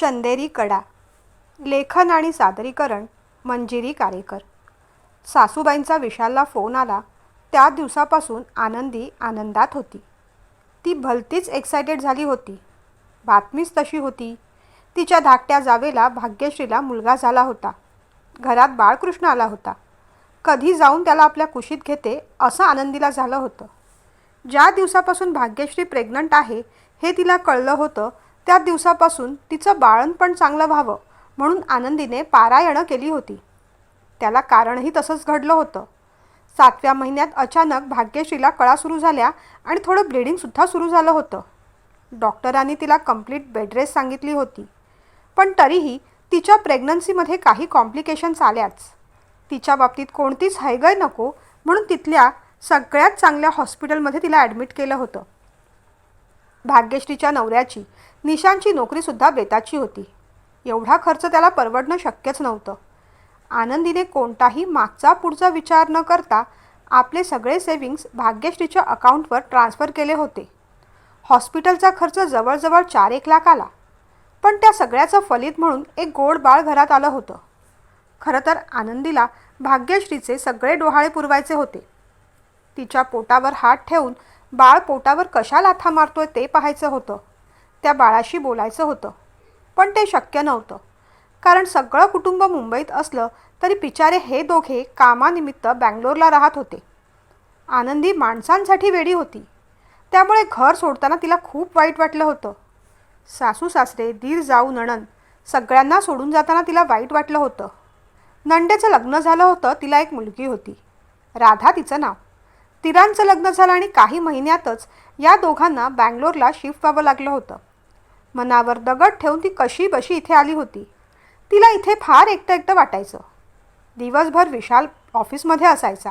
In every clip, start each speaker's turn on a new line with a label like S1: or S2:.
S1: चंदेरी कडा लेखन आणि सादरीकरण मंजिरी कारेकर. सासूबाईंचा विशालला फोन आला. त्या दिवसापासून आनंदी आनंदात होती. ती भलतीच एक्सायटेड झाली होती. बातमीच तशी होती. तिच्या धाकट्या जावेला भाग्यश्रीला मुलगा झाला होता. घरात बाळकृष्ण आला होता. कधी जाऊन त्याला आपल्या कुशीत घेते असं आनंदीला झालं होतं. ज्या दिवसापासून भाग्यश्री प्रेग्नंट आहे हे तिला कळलं होतं त्या दिवसापासून तिचं बाळणपण चांगलं व्हावं म्हणून आनंदीने पारायणं केली होती. त्याला कारणही तसंच घडलं होतं. सातव्या महिन्यात अचानक भाग्यश्रीला कळा सुरू झाल्या आणि थोडं ब्लिडिंगसुद्धा सुरू झालं होतं. डॉक्टरांनी तिला कंप्लीट बेडरेस सांगितली होती. पण तरीही तिच्या प्रेग्नन्सीमध्ये काही कॉम्प्लिकेशन्स आल्याच. तिच्या बाबतीत कोणतीच हैगय नको म्हणून तिथल्या सगळ्यात चांगल्या हॉस्पिटलमध्ये तिला ॲडमिट केलं होतं. भाग्यश्रीच्या नवऱ्याची निशांची नोकरीसुद्धा बेताची होती. एवढा खर्च त्याला परवडणं शक्यच नव्हतं. आनंदीने कोणताही मागचा पुढचा विचार न करता आपले सगळे सेव्हिंग्स भाग्यश्रीच्या अकाउंटवर ट्रान्स्फर केले होते. हॉस्पिटलचा खर्च जवळजवळ चार एक लाख आला. पण त्या सगळ्याचं फलित म्हणून एक गोड बाळ घरात आलं होतं. खरं तर आनंदीला भाग्यश्रीचे सगळे डोहाळे पुरवायचे होते. तिच्या पोटावर हात ठेवून बाळ पोटावर कशा लाथा मारतोय ते पाहायचं होतं. त्या बाळाशी बोलायचं होतं. पण ते शक्य नव्हतं. कारण सगळं कुटुंब मुंबईत असलं तरी पिचारे हे दोघे कामानिमित्त बँगलोरला राहत होते. आनंदी माणसांसाठी वेडी होती. त्यामुळे घर सोडताना तिला खूप वाईट वाटलं होतं. सासू सासरे दीर जाऊ नणन सगळ्यांना सोडून जाताना तिला वाईट वाटलं होतं. नंडेचं लग्न झालं होतं तिला एक मुलगी होती. राधा तिचं नाव. तिरांचं लग्न झालं आणि काही महिन्यातच या दोघांना बँगलोरला शिफ्ट व्हावं लागलं होतं. मनावर दगड ठेवून ती कशी बशी इथे आली होती. तिला इथे फार एकटं एकटं वाटायचं. दिवसभर विशाल ऑफिसमध्ये असायचा.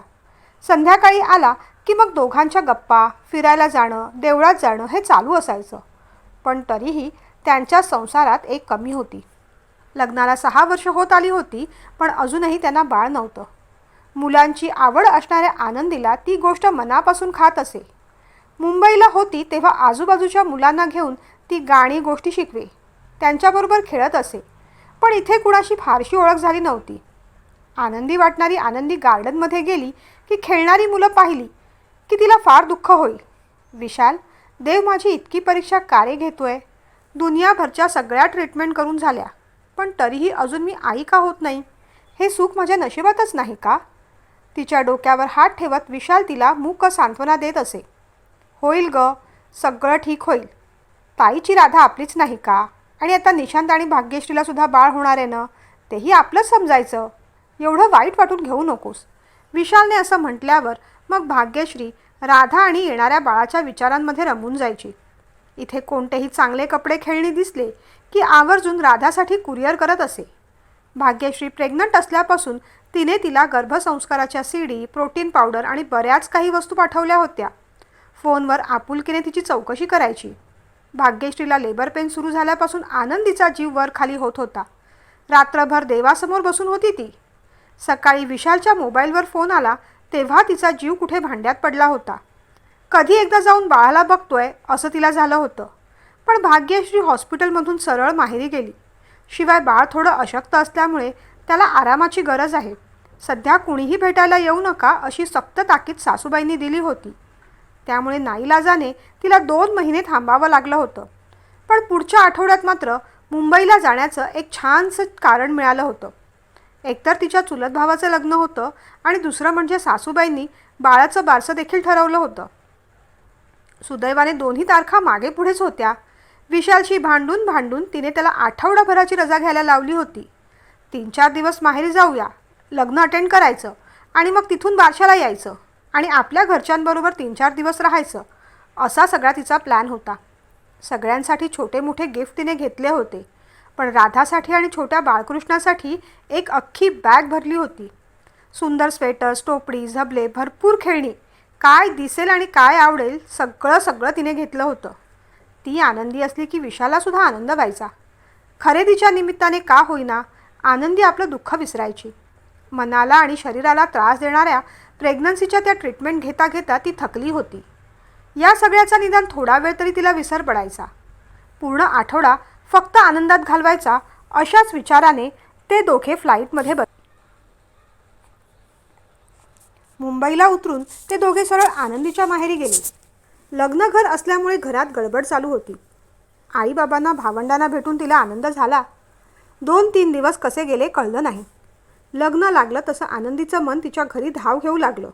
S1: संध्याकाळी आला की मग दोघांच्या गप्पा फिरायला जाणं देवळात जाणं हे चालू असायचं. पण तरीही त्यांच्या संसारात एक कमी होती. लग्नाला सहा वर्ष होत आली होती पण अजूनही त्यांना बाळ नव्हतं. मुलांची आवड असणाऱ्या आनंदीला ती गोष्ट मनापासून खात असे. मुंबईला होती तेव्हा आजूबाजूच्या मुलांना घेऊन ती गाणी गोष्टी शिकवे. त्यांच्याबरोबर खेळत असे. पण इथे कुणाशी फारशी ओळख झाली नव्हती. आनंदी वाटणारी आनंदी गार्डनमध्ये गेली की खेळणारी मुलं पाहिली की तिला फार दुःख होईल. विशाल देव माझी इतकी परीक्षा कारे घेतोय? दुनियाभरच्या सगळ्या ट्रीटमेंट करून झाल्या. पण तरीही अजून मी आई का होत नाही? हे सुख माझ्या नशिबातच नाही का? तिच्या डोक्यावर हात ठेवत विशाल तिला मूक सांत्वना देत असे. होईल ग. सगळं ठीक होईल. ताईची राधा आपलीच नाही का? आणि आता निशांत आणि भाग्यश्रीला सुद्धा बाळ होणार आहे ना? तेही आपलंच समजायचं. एवढं वाईट वाटून घेऊ नकोस. विशालने असं म्हटल्यावर मग भाग्यश्री राधा आणि येणाऱ्या बाळाच्या विचारांमध्ये रमून जायची. इथे कोणतेही चांगले कपडे खेळणी दिसले की आवर्जून राधासाठी कुरिअर करत असे. भाग्यश्री प्रेग्नंट असल्यापासून तिने तिला गर्भसंस्काराच्या सीडी प्रोटीन पावडर आणि बऱ्याच काही वस्तू पाठवल्या होत्या. फोनवर आपुलकीने तिची चौकशी करायची. भाग्यश्रीला लेबर पेन सुरू झाल्यापासून आनंदीचा जीव वर खाली होत होता. रात्रभर देवासमोर बसून होती ती. सकाळी विशालच्या मोबाईलवर फोन आला तेव्हा तिचा जीव कुठे भांड्यात पडला होता. कधी एकदा जाऊन बाळाला बघतोय असं तिला झालं होतं. पण भाग्यश्री हॉस्पिटलमधून सरळ माहेरी गेली. शिवाय बाळ थोडं अशक्त असल्यामुळे त्याला आरामाची गरज आहे. सध्या कुणीही भेटायला येऊ नका अशी सक्त ताकीद सासूबाईंनी दिली होती. त्यामुळे नाईलाजाने तिला दोन महिने थांबावं लागलं होतं. पण पुढच्या आठवड्यात मात्र मुंबईला जाण्याचं एक छानसं कारण मिळालं होतं. एकतर तिच्या चुलत भावाचं लग्न होतं आणि दुसरं म्हणजे सासूबाईंनी बाळाचं बारसं देखील ठरवलं होतं. सुदैवाने दोन्ही तारखा मागे पुढेच होत्या. विशालशी भांडून भांडून तिने त्याला आठवडाभराची रजा घ्यायला लावली होती. तीन चार दिवस माहेरी जाऊया लग्न अटेंड करायचं आणि मग तिथून बारशाला यायचं. आणि आपल्या घरच्यांबरोबर तीन चार दिवस राहायचं असा सगळा तिचा प्लॅन होता. सगळ्यांसाठी छोटे मोठे गिफ्ट तिने घेतले होते. पण राधासाठी आणि छोट्या बाळकृष्णासाठी एक अख्खी बॅग भरली होती. सुंदर स्वेटर्स टोपडी झबले भरपूर खेळणी. काय दिसेल आणि काय आवडेल सगळं सगळं तिने घेतलं होतं. ती आनंदी असली की विशालासुद्धा आनंद व्हायचा. खरेदीच्या निमित्ताने का होईना आनंदी आपलं दुःख विसरायची. मनाला आणि शरीराला त्रास देणाऱ्या प्रेग्नन्सीच्या त्या ट्रीटमेंट घेता घेता ती थकली होती. या सगळ्याचा निदान थोडा वेळ तरी तिला विसर पडायचा. पूर्ण आठवडा फक्त आनंदात घालवायचा अशाच विचाराने ते दोघे फ्लाईटमध्ये बस मुंबईला उतरून ते दोघे सरळ आनंदीच्या माहेरी गेले. लग्न घर असल्यामुळे घरात गडबड चालू होती. आईबाबांना भावंडांना भेटून तिला आनंद झाला. दोन तीन दिवस कसे गेले कळलं नाही. लग्न लागलं तसं आनंदीचं मन तिच्या घरी धाव घेऊ लागलं.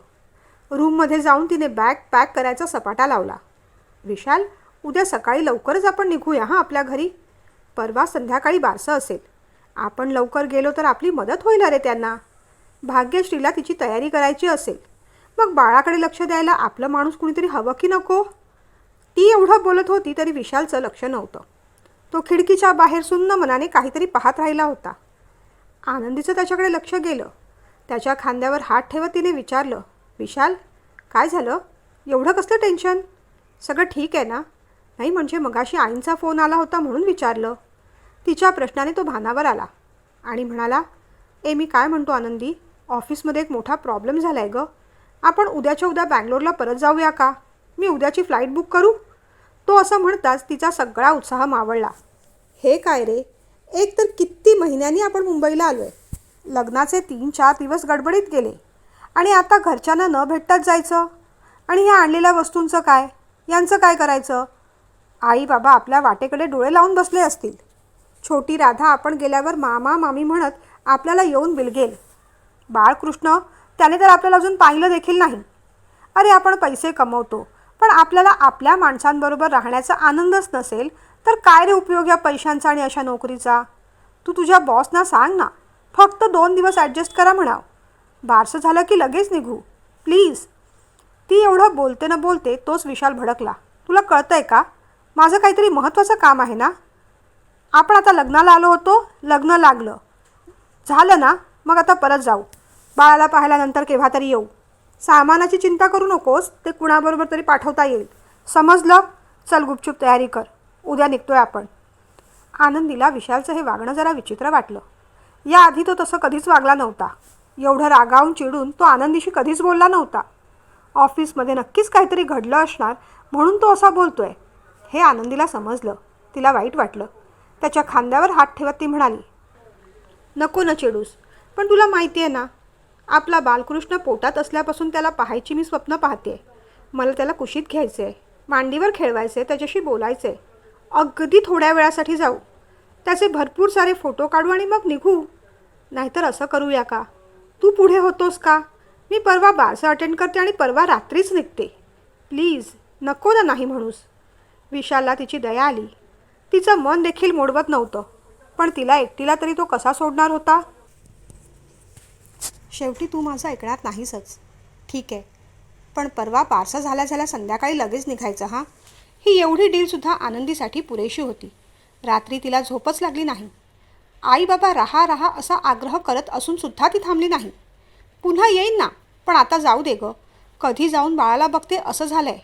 S1: रूममध्ये जाऊन तिने बॅग पॅक करायचा सपाटा लावला. विशाल उद्या सकाळी लवकरच आपण निघूया हां आपल्या घरी. परवा संध्याकाळी बारसं असेल. आपण लवकर गेलो तर आपली मदत होईल अरे त्यांना. भाग्यश्रीला तिची तयारी करायची असेल. मग बाळाकडे लक्ष द्यायला आपलं माणूस कुणीतरी हवं की नको? ती एवढं बोलत होती तरी विशालचं लक्ष नव्हतं. तो खिडकीच्या बाहेर सुन्न मनाने काहीतरी पाहत राहिला होता. आनंदीचं त्याच्याकडे लक्ष गेलं. त्याच्या खांद्यावर हात ठेवत तिने विचारलं विशाल काय झालं? एवढं कसलं टेन्शन? सगळं ठीक आहे ना? नाही म्हणजे मगाशी आईंचा फोन आला होता म्हणून विचारलं. तिच्या प्रश्नाने तो भानावर आला आणि म्हणाला ए मी काय म्हणतो आनंदी? ऑफिसमध्ये एक मोठा प्रॉब्लेम झाला आहे गं. आपण उद्याच्या उद्या बँगलोरला परत जाऊया का? मी उद्याची फ्लाईट बुक करू? तो असं म्हणताच तिचा सगळा उत्साह मावळला. हे काय रे? एक तर किती महिन्यांनी आपण मुंबईला आलो आहे लग्नाचे तीन चार दिवस गडबडीत गेले. आणि आता घरच्यांना न भेटताच जायचं. आणि ह्या आणलेल्या वस्तूंचं काय? यांचं काय करायचं? आई बाबा आपल्या वाटेकडे डोळे लावून बसले असतील. छोटी राधा आपण गेल्यावर मामा मामी म्हणत आपल्याला येऊन बिलगेल बाळकृष्ण त्याने तर आपल्याला अजून पाहिलं देखील नाही. अरे आपण पैसे कमवतो पण आपल्याला आपल्या माणसांबरोबर राहण्याचा आनंदच नसेल तर काय रे उपयोग या पैशांचा आणि अशा नोकरीचा? तू तुझ्या बॉसना सांग ना. फक्त दोन दिवस ॲडजस्ट करा म्हणाव. बारसं झालं की लगेच निघू. प्लीज. ती एवढं बोलते न बोलते तोच विशाल भडकला. तुला कळतंय का? माझं काहीतरी महत्त्वाचं काम आहे ना? आपण आता लग्नाला आलो होतो लग्न लागलं. झालं ना? मग आता परत जाऊ. बाळाला पाहिल्यानंतर केव्हा तरी येऊ. सामानाची चिंता करू नकोस ते कुणाबरोबर तरी पाठवता येईल. समजलं? चल गुपचूप तयारी कर. उद्या निघतोय आपण. आनंदीला विशालचं हे वागणं जरा विचित्र वाटलं. याआधी तो तसं कधीच वागला नव्हता. एवढं रागावून चिडून तो आनंदीशी कधीच बोलला नव्हता. ऑफिसमध्ये नक्कीच काहीतरी घडलं असणार म्हणून तो असा बोलतोय. हे आनंदीला समजलं. तिला वाईट वाटलं. त्याच्या खांद्यावर हात ठेवत ती म्हणाली नको ना चिडूस पण तुला माहिती आहे ना आपला बालकृष्ण पोटात असल्यापासून त्याला पाहायची मी स्वप्न पाहते मला त्याला कुशीत घ्यायचं आहे मांडीवर खेळवायचं आहे त्याच्याशी बोलायचं आहे अगदी थोड्या वेळासाठी जाऊ. त्याचे भरपूर सारे फोटो काढू आणि मग निघू. नाहीतर असं करूया का? तू पुढे होतोस का? मी परवा बारसं अटेंड करते आणि परवा रात्रीच निघते. प्लीज नको ना नाही म्हणूस. विशालला तिची दया आली. तिचं मन देखील मोडवत नव्हतं. पण तिला एकटीला तरी तो कसा सोडणार होता? शेवटी तू माझं ऐकणार नाहीसच. ठीक आहे. पण परवा बारसं झाल्या झाल्या संध्याकाळी लगेच निघायचं हां? ही एवढी डीलसुद्धा आनंदीसाठी पुरेशी होती. रात्री तिला झोपच लागली नाही. आई बाबा राहा राहा असा आग्रह करत असूनसुद्धा ती थांबली नाही. पुन्हा येईन ना पण आता जाऊ दे गं. कधी जाऊन बाळाला बघते असं झालंय.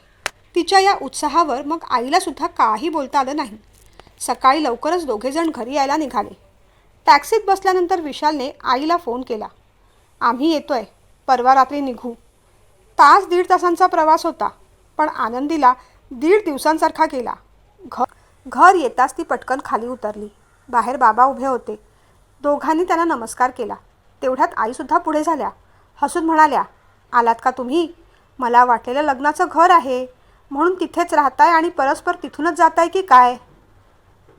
S1: तिच्या या उत्साहावर मग आईलासुद्धा काही बोलता आलं नाही. सकाळी लवकरच दोघेजण घरी यायला निघाले. टॅक्सीत बसल्यानंतर विशालने आईला फोन केला. आम्ही येतोय. परवा रात्री निघू. तास दीड तासांचा प्रवास होता पण आनंदीला दीड दिवसांसारखा गेला. घर घर येताच ती पटकन खाली उतरली. बाहेर बाबा उभे होते. दोघांनी त्यांना नमस्कार केला. तेवढ्यात आईसुद्धा पुढे झाल्या. हसून म्हणाल्या आलात का तुम्ही? मला वाटलेलं लग्नाचं घर आहे. म्हणून तिथेच राहताय आणि परस्पर तिथूनच जाताय की काय?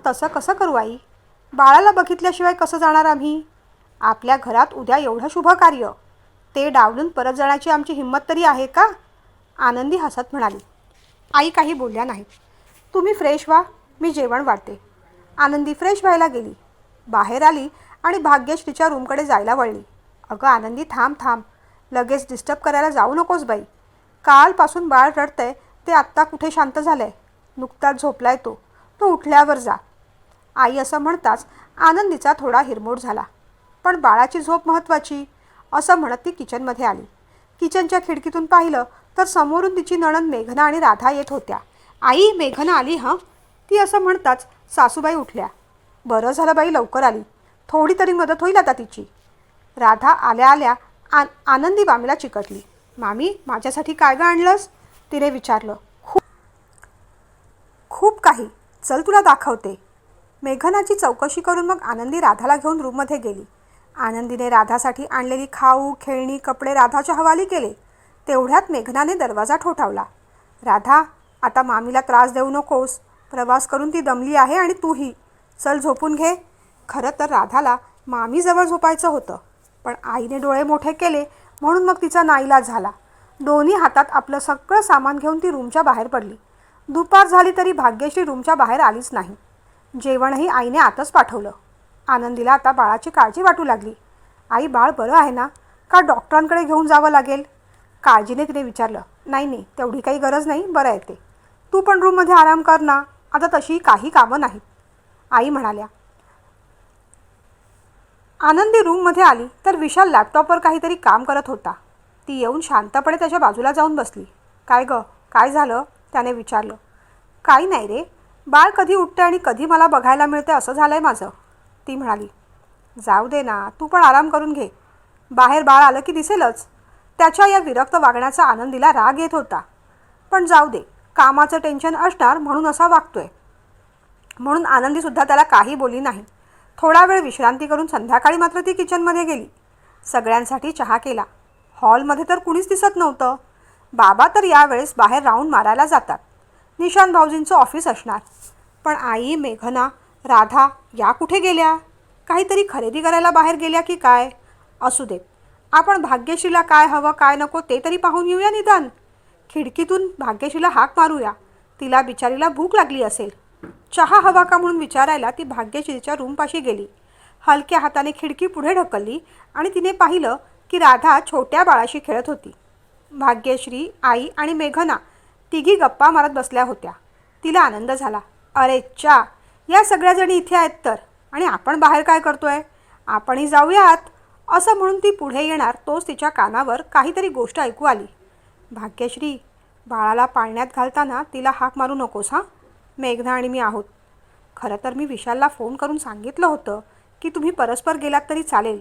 S1: तसं कसं करू आई? बाळाला बघितल्याशिवाय कसं जाणार आम्ही? आपल्या घरात उद्या एवढं शुभ कार्य. ते डावलून परत जाण्याची आमची हिंमत तरी आहे का? आनंदी हसत म्हणाली. आई काही बोलल्या नाहीत तुम्ही फ्रेश व्हा मी जेवण वाढते. आनंदी फ्रेश व्हायला गेली. बाहेर आली आणि भाग्यश्रीच्या रूमकडे जायला वळली. अगं आनंदी थांब थांब. लगेच डिस्टर्ब करायला जाऊ नकोस बाई. कालपासून बाळ रडतंय ते आत्ता कुठे शांत झालं आहे नुकताच झोपलाय तो. तो उठल्यावर जा. आई असं म्हणताच आनंदीचा थोडा हिरमोड झाला. पण बाळाची झोप महत्त्वाची? असं म्हणत ती किचनमध्ये आली. किचनच्या खिडकीतून पाहिलं तर समोरून तिची नणंद मेघना आणि राधा येत होत्या. आई मेघना आली हं? ती असं म्हणताच सासूबाई उठल्या. बरं झालं बाई लवकर आली. थोडी तरी मदत होईल आता तिची. राधा आल्या आल्या आ आनंदी मामीला चिकटली. मामी माझ्यासाठी काय गं आणलंस? तिने विचारलं. खूप खूप काही. चल तुला दाखवते. मेघनाची चौकशी करून मग आनंदी राधाला घेऊन रूममध्ये गेली. आनंदीने राधासाठी आणलेली खाऊ खेळणी कपडे राधाच्या हवाली केले. तेवढ्यात मेघनाने दरवाजा ठोठावला. राधा आता मामीला त्रास देऊ नकोस. प्रवास करून ती दमली आहे आणि तूही. चल झोपून घे. खरं तर राधाला मामीजवळ झोपायचं होतं पण आईने डोळे मोठे केले म्हणून मग तिचा नाईलाज झाला. दोन्ही हातात आपलं सगळं सामान घेऊन ती रूमच्या बाहेर पडली. दुपार झाली तरी भाग्यश्री रूमच्या बाहेर आलीच नाही. जेवणही आईने आतच पाठवलं. आनंदीला आता बाळाची काळजी वाटू लागली. आई बाळ बरं आहे ना? का डॉक्टरांकडे घेऊन जावं लागेल? काळजीने तिने विचारलं नाही नाही तेवढी काही गरज नाही बरं आहे ते. तू पण रूममध्ये आराम कर ना आता तशी काही कामं नाहीत. आई म्हणाल्या आनंदी रूममध्ये आली तर विशाल लॅपटॉपवर काहीतरी काम करत होता. ती येऊन शांतपणे त्याच्या बाजूला जाऊन बसली. काय गं काय झालं? त्याने विचारलं. काही नाही रे बाळ कधी उठते आणि कधी मला बघायला मिळते असं झालं आहे माझं. ती म्हणाली जाऊ दे ना तू पण आराम करून घे. बाहेर बाळ आलं की दिसेलच. त्याच्या या विरक्त वागण्याचा आनंदीला राग येत होता. पण जाऊ दे कामाचं टेन्शन असणार म्हणून असा वागतोय. म्हणून आनंदीसुद्धा त्याला काही बोली नाही. थोडा वेळ विश्रांती करून संध्याकाळी मात्र ती किचनमध्ये गेली. सगळ्यांसाठी चहा केला. हॉलमध्ये तर कुणीच दिसत नव्हतं. बाबा तर यावेळेस बाहेर राऊंड मारायला जातात. निशांत भाऊजींचं ऑफिस असणार. पण आई मेघना राधा या कुठे गेल्या? काहीतरी खरेदी करायला बाहेर गेल्या की काय? असू देत. आपण भाग्यश्रीला काय हवं काय नको ते तरी पाहून येऊया निदान. खिडकीतून भाग्यशीला हाक मारूया. तिला बिचारीला भूक लागली असेल. चहा हवा का म्हणून विचारायला ती भाग्यश्रीच्या रूमपाशी गेली. हलक्या हाताने खिडकी पुढे ढकलली आणि तिने पाहिलं की राधा छोट्या बाळाशी खेळत होती. भाग्यश्री आई आणि मेघना तिघी गप्पा मारत बसल्या होत्या. तिला आनंद झाला. अरे चा या सगळ्याजणी इथे आहेत तर. आणि आपण बाहेर काय करतोय? आपणही जाऊयात. असं म्हणून ती पुढे येणार तोच तिच्या कानावर काहीतरी गोष्ट ऐकू आली. भाग्यश्री बाळाला पाळण्यात घालताना तिला हाक मारू नकोस हां? मेघना आणि मी आहोत. खरं तर मी विशालला फोन करून सांगितलं होतं की तुम्ही परस्पर गेलात तरी चालेल.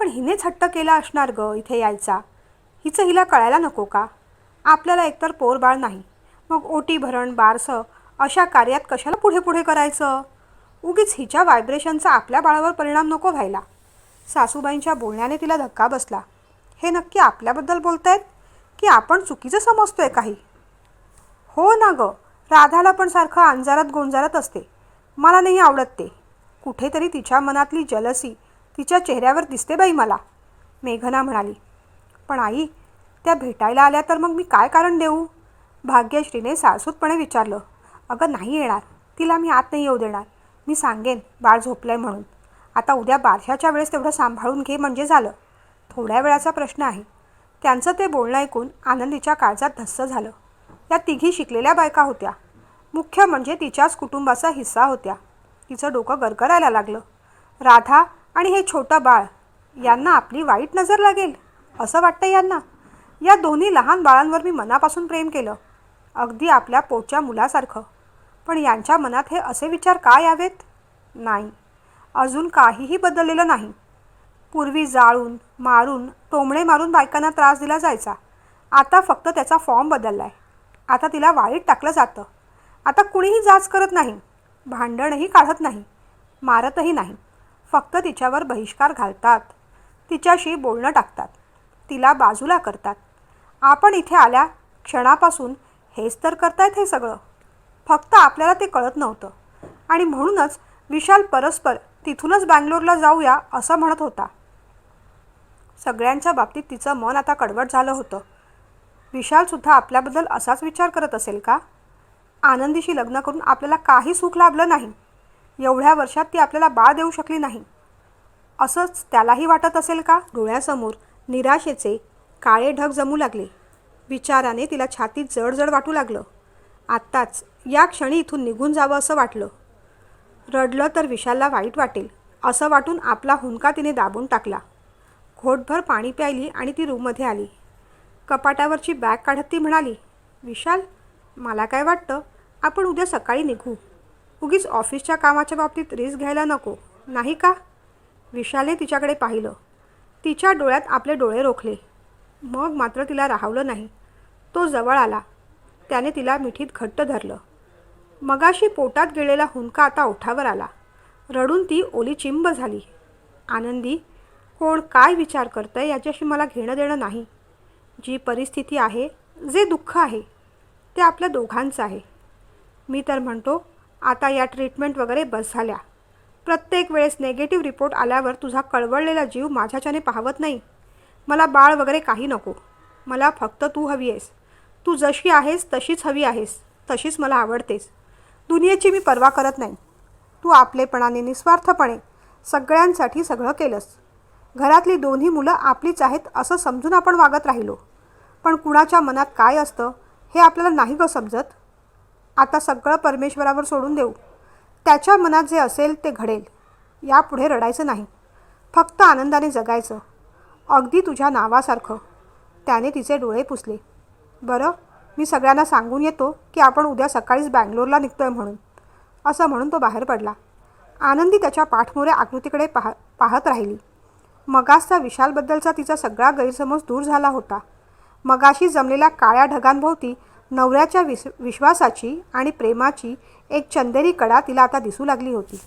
S1: पण हिनेच हट्ट केला असणार ग इथे यायचा. हिचं हिला कळायला नको का? आपल्याला एकतर पोरबाळ नाही. मग ओटी भरण बारसं अशा कार्यात कशाला पुढे पुढे करायचं? उगीच हिच्या व्हायब्रेशनचा आपल्या बाळावर परिणाम नको व्हायला. सासूबाईंच्या बोलण्याने तिला धक्का बसला. हे नक्की आपल्याबद्दल बोलतायत? की आपण चुकीचं समजतोय काही? हो ना गं. राधाला पण सारखं अंजारात गोंजारत असते. मला नाही आवडत ते. कुठेतरी तिच्या मनातली जलसी तिच्या चेहऱ्यावर दिसते बाई मला मेघना म्हणाली. पण आई त्या भेटायला आल्या तर मग मी काय कारण देऊ? भाग्यश्रीने सासूतपणे विचारलं. अगं नाही येणार. तिला मी आत नाही येऊ देणार. मी सांगेन. बाळ झोपलंय म्हणून. आता उद्या बारशाच्या वेळेस तेवढं सांभाळून घे म्हणजे झालं. थोड्या वेळाचा प्रश्न आहे. त्यांचं ते बोलणं ऐकून आनंदीच्या काळजात धस्स झालं. या तिघी शिकलेल्या बायका होत्या. मुख्य म्हणजे तिच्याच कुटुंबाचा हिस्सा होत्या. तिचं डोकं गरगरायला लागलं. राधा आणि हे छोटं बाळ यांना आपली वाईट नजर लागेल? असं वाटतं यांना. या दोन्ही लहान बाळांवर मी मनापासून प्रेम केलं. अगदी आपल्या पोटच्या मुलासारखं. पण यांच्या मनात हे असे विचार का यावेत? नाही. अजून काहीही बदललेलं नाही. पूर्वी जाळून मारून टोमणे मारून बायकांना त्रास दिला जायचा. आता फक्त त्याचा फॉर्म बदलला आहे आता तिला वाळीत टाकलं जातं. आता कुणीही जाच करत नाही. भांडणही काढत नाही. मारतही नाही. फक्त तिच्यावर बहिष्कार घालतात. तिच्याशी बोलणं टाकतात. तिला बाजूला करतात. आपण इथे आल्या क्षणापासून हेच तर करतायत हे सगळं. फक्त आपल्याला ते कळत नव्हतं. आणि म्हणूनच विशाल परस्पर तिथूनच बँगलोरला जाऊया असं म्हणत होता. सगळ्यांच्या बाबतीत तिचं मन आता कडवट झालं होतं. विशालसुद्धा आपल्याबद्दल असाच विचार करत असेल का? आनंदीशी लग्न करून आपल्याला काही सुख लाभलं नाही. एवढ्या वर्षात ती आपल्याला बाळ देऊ शकली नाही. असंच त्यालाही वाटत असेल का? डोळ्यासमोर निराशेचे काळे ढग जमू लागले. विचाराने तिला छातीत जड जड वाटू लागलं. आत्ताच या क्षणी इथून निघून जावं असं वाटलं. रडलं तर विशालला वाईट वाटेल असं वाटून आपला हुंका तिने दाबून टाकला. घोटभर पाणी प्यायली आणि ती रूममध्ये आली. कपाटावरची बॅग काढत ती म्हणाली विशाल मला काय वाटतं? आपण उद्या सकाळी निघू. उगीच ऑफिसच्या कामाच्या बाबतीत रिस्क घ्यायला नको नाही का? विशालने तिच्याकडे पाहिलं. तिच्या डोळ्यात आपले डोळे रोखले. मग मात्र तिला राहवलं नाही. तो जवळ आला. त्याने तिला मिठीत घट्ट धरलं. मगाशी पोटात गेलेला हुंका आता ओठावर आला. रडून ती ओली चिंब झाली. आनंदी कोण काय विचार करतंय याच्याशी मला घेणं देणं नाही. जी परिस्थिती आहे जे दुःख आहे ते आपल्या दोघांचं आहे. मी तर म्हणतो आता या ट्रीटमेंट वगैरे बस झाल्या. प्रत्येक वेळेस नेगेटिव्ह रिपोर्ट आल्यावर तुझा कळवळलेला जीव माझ्याच्याने पाहवत नाही. मला बाळ वगैरे काही नको. मला फक्त तू हवी आहेस. तू जशी आहेस तशीच हवी आहेस. तशीच मला आवडतेस. दुनियेची मी पर्वा करत नाही. तू आपलेपणाने निस्वार्थपणे सगळ्यांसाठी सगळं केलंस. घरातली दोन्ही मुलं आपलीच आहेत असं समजून आपण वागत राहिलो. पण कुणाच्या मनात काय असतं हे आपल्याला नाही गं समजत. आता सगळं परमेश्वरावर सोडून देऊ. त्याच्या मनात जे असेल ते घडेल. यापुढे रडायचं नाही. फक्त आनंदाने जगायचं. अगदी तुझ्या नावासारखं. त्याने तिचे डोळे पुसले. बरं? मी सगळ्यांना सांगून येतो की आपण उद्या सकाळीच बँगलोरला निघतोय म्हणून. असं म्हणून तो बाहेर पडला. आनंदी त्याच्या पाठमोऱ्या आकृतीकडे पाह पाहत राहिली. मगासचा विशालबद्दलचा तिचा सगळा गैरसमज दूर झाला होता. मगाशी जमलेल्या काळ्या ढगांभोवती नवऱ्याच्या विस विश्वासाची आणि प्रेमाची एक चंदेरी कडा तिला आता दिसू लागली होती.